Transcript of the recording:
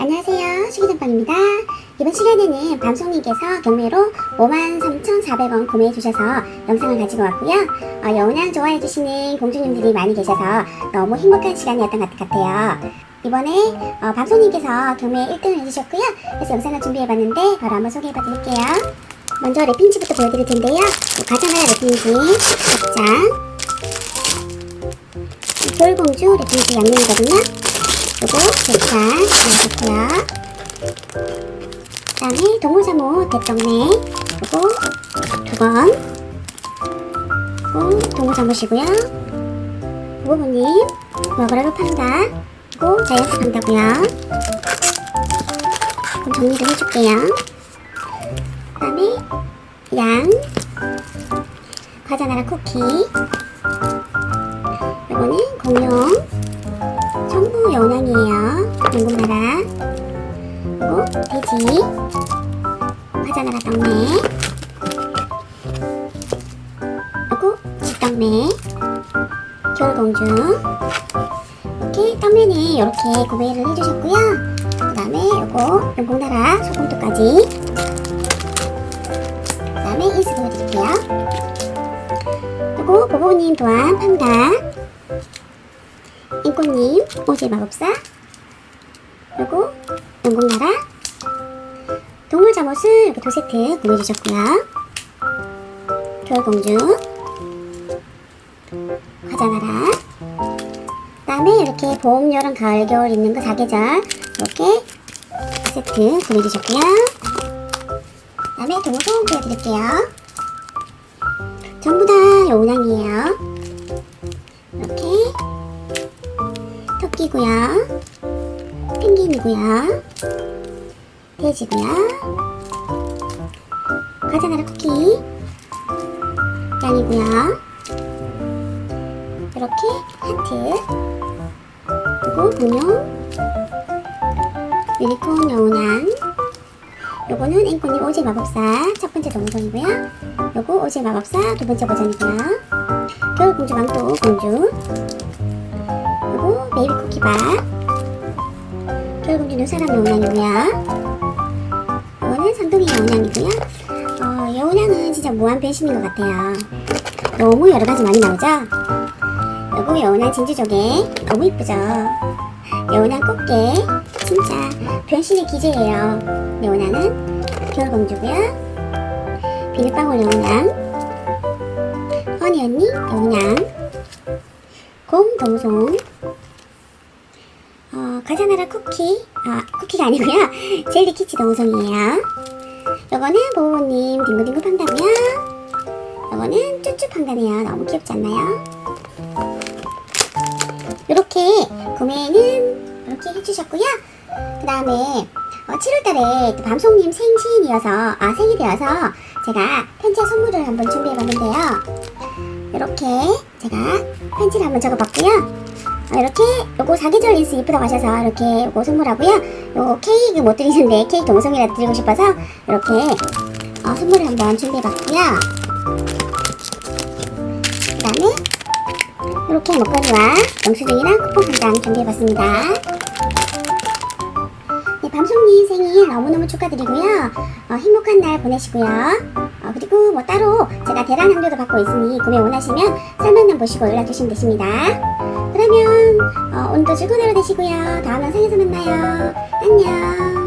안녕하세요. 수기전방입니다. 이번 시간에는 밤송님께서 경매로 53,400원 구매해 주셔서 영상을 가지고 왔고요. 어, 여운양 좋아해 주시는 공주님들이 많이 계셔서 너무 행복한 시간이었던 것 같아요. 이번에 어, 밤송님께서 경매 1등을 해주셨고요. 그래서 영상을 준비해봤는데 바로 한번 소개해봐 드릴게요. 먼저 랩핑지부터 보여드릴 텐데요. 가자마야 랩핑지 100장 겨울공주 랩핑지 양면이거든요. 요거 제차 넣어주고요. 그 다음에 동물사모 대떡네 요거 두번 요거 동물사모시고요. 부부님 먹으라고 판다 요거 자이언트 판다고요. 그럼 정리도 해줄게요. 그 다음에 양 과자나라 쿠키 요거는 공룡 전부 연왕이에요. 영국나라. 그리고 돼지. 화자나라 떡매. 그리고 집떡매. 겨울공주. 이렇게 떡매는 이렇게 구매를 해주셨고요. 그 다음에 요거 영국나라 소금도까지. 그 다음에 인스 보여드릴게요. 요거 보보님 또한 판다. 인꼬님, 오지 마법사, 그리고 영국나라, 동물 잠옷을 이렇게 두 세트 구매해주셨고요. 겨울공주, 과자나라, 그 다음에 이렇게 봄, 여름, 가을, 겨울 있는 거 사계절 이렇게 두 세트 구매해주셨고요. 그 다음에 동물송 보여드릴게요. 전부 다 여운항이에요. 토끼고요. 펭귄이고요. 돼지고요. 과자나라 쿠키. 양이고요. 이렇게 하트. 그리고 공룡. 유니콘 여운양. 요거는 앵꼬님 오지 마법사 첫 번째 동성이고요. 요거 오지 마법사 두 번째 버전이고요. 겨울공주 망토 공주. 그리고 베이비 쿠키바. 겨울공주 눈사람 여운양이고요. 이거는 산동이 여운양이고요. 어, 여운양은 진짜 무한 변신인 것 같아요. 너무 여러가지 많이 나오죠? 요거 여운양 진주조개. 너무 이쁘죠? 여운양 꽃게. 진짜 변신의 기제예요. 여운양은 겨울공주고요. 비눗방울 여운양. 허니 언니 여운양. 곰 동송 어, 가자나라 쿠키. 아 쿠키가 아니고요. 젤리 키치 동송이에요. 요거는 보호님 딩글딩글 판다고요. 요거는 쭈쭈 판다네요. 너무 귀엽지 않나요? 이렇게 구매는 이렇게 해주셨고요. 그 다음에 어, 7월달에 또 밤송님 생신이어서 아 생일이어서 제가 편지 선물을 한번 준비해봤는데요 이렇게 제가 편지를 한번 적어봤고요. 어, 이렇게 요거 사계절 린스 이쁘다고 하셔서 이렇게 요거 선물하고요. 요 케이크 못 드리는데 케이크 동성이라도 드리고 싶어서 이렇게 어, 선물을 한번 준비해봤고요. 그 다음에 이렇게 먹거리와 영수증이랑 쿠폰 한 장 준비해봤습니다. 네, 밤송님 생일 너무너무 축하드리고요. 어, 행복한 날 보내시고요. 어, 그리고 뭐 따로 제가 대란 항조도 받고 있으니 구매 원하시면 설명란 보시고 연락 주시면 되십니다. 그러면 어, 오늘도 즐거운 하루 되시고요. 다음 영상에서 만나요. 안녕.